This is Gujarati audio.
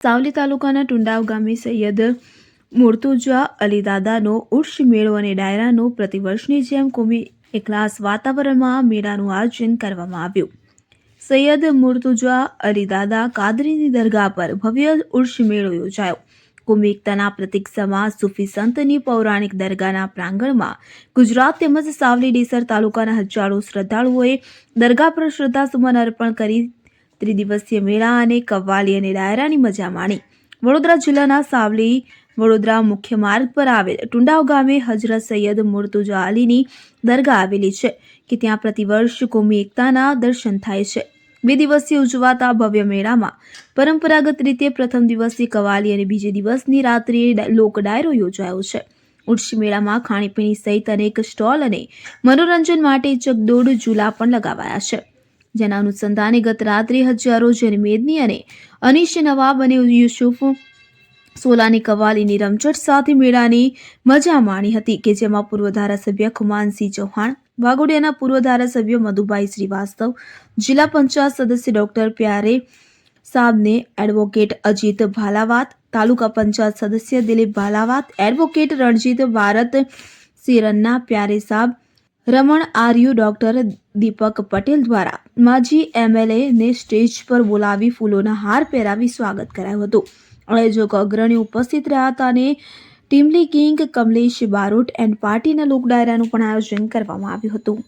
સાવલી તાલુકાના ટુંડાવ ગામે સૈયદ મુર્તુજા અલીદાદાનો ઉર્ષ મેળો અને ડાયરાનો પ્રતિવર્ષની જેમ કોમી એકલાસ વાતાવરણમાં મેળાનું આયોજન કરવામાં આવ્યું. સૈયદ મુર્તુજા અલીદાદા કાદરીની દરગાહ પર ભવ્ય ઉર્ષ મેળો યોજાયો. કોમી એકતાના પ્રતીક સમા સૂફી સંતની પૌરાણિક દરગાહના પ્રાંગણમાં ગુજરાત તેમજ સાવલી ડેસર તાલુકાના હજારો શ્રદ્ધાળુઓએ દરગાહ પર શ્રદ્ધાસુમન અર્પણ કરી ત્રિદિવસીય મેળા અને કવ્વાલી અને ડાયરાની મજા માણી. વડોદરા જિલ્લાના સાવલી, વડોદરા મુખ્ય માર્ગ પર આવેલ ટુંડાવ ગામે હજરત સૈયદ મુર્તુજા અલીની દરગાહ આવેલી છે, કે ત્યાં પ્રતિવર્ષ કોમી એકતાના દર્શન થાય છે. બે દિવસીય ઉજવાતા ભવ્ય મેળામાં પરંપરાગત રીતે પ્રથમ દિવસની કવાલી અને બીજે દિવસની રાત્રિએ લોક ડાયરો યોજાયો છે. ઉર્ષ મેળામાં ખાણીપીણી સહિત અનેક સ્ટોલ અને મનોરંજન માટે ચકદોડ ઝૂલા પણ લગાવાયા છે. જેના અનુસંધાને ગત રાત્રે હજારો જેની અને અનીશ નવાબ અને યુસુફ સોલાની કવાલીની રમઝટ સાથે મેળાની મજા માણી હતી કે જેમાં પૂર્વ ધારાસભ્ય ખુમાનસિંહ ચૌહાણ વાઘોડિયાના પૂર્વ ધારાસભ્ય મધુભાઈ શ્રીવાસ્તવ, જિલ્લા પંચાયત સદસ્ય ડોક્ટર પ્યારે સાબને એડવોકેટ અજીત ભાલાવાત, તાલુકા પંચાયત સદસ્ય દિલીપ ભાલાવાત, એડવોકેટ રણજીત ભારત સિરન્ના પ્યારે સાબ, રમણ આર્યુ ડોક્ટર દીપક પટેલ દ્વારા માજી એમએલએ ને સ્ટેજ પર બોલાવી ફૂલોના હાર પહેરાવી સ્વાગત કરાયું હતું. આયોજક અગ્રણીઓ ઉપસ્થિત રહ્યા હતા અને ટીમલી કિંગ કમલેશ બારોટ એન્ડ પાર્ટીના લોક ડાયરાનું પણ આયોજન કરવામાં આવ્યું હતું.